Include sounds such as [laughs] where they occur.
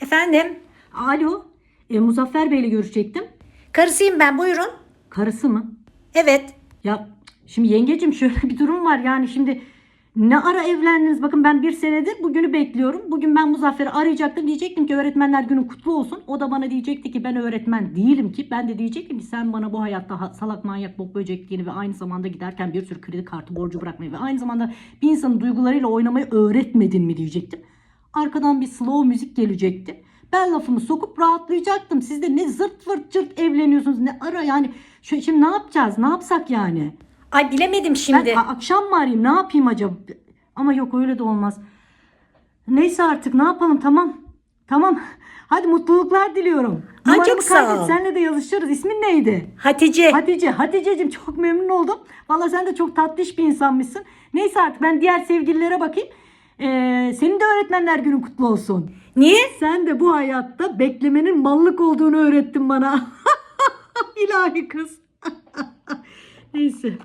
Efendim? Alo. E, Muzaffer Bey'le görüşecektim. Karısıyım ben buyurun. Karısı mı? Evet. Ya şimdi yengecim şöyle bir durum var yani şimdi ne ara evlendiniz? Bakın ben bir senedir bugünü bekliyorum. Bugün ben Muzaffer'i arayacaktım. Diyecektim ki öğretmenler günün kutlu olsun. O da bana diyecekti ki ben öğretmen değilim ki. Ben de diyecektim ki sen bana bu hayatta ha- salak manyak bok böcekliğini ve aynı zamanda giderken bir sürü kredi kartı borcu bırakmayı ve aynı zamanda bir insanın duygularıyla oynamayı öğretmedin mi diyecektim. Arkadan bir slow müzik gelecekti. Ben lafımı sokup rahatlayacaktım. Siz de ne zırt fırt cırt evleniyorsunuz ne ara yani. Şu, şimdi ne yapacağız? Ne yapsak yani? Ay bilemedim şimdi. Ben akşam mı arayayım? Ne yapayım acaba? Ama yok öyle de olmaz. Neyse artık ne yapalım tamam. Tamam. [laughs] Hadi mutluluklar diliyorum. Ay, Numaramı çok sağ kaydet, ol. Seninle de yazışırız. İsmin neydi? Hatice. Hatice. Haticeciğim çok memnun oldum. Valla sen de çok tatlış bir insanmışsın. Neyse artık ben diğer sevgililere bakayım. Ee, senin de öğretmenler günün kutlu olsun. Niye? Sen de bu hayatta beklemenin mallık olduğunu öğrettin bana. [laughs] İlahi kız. [laughs] Neyse.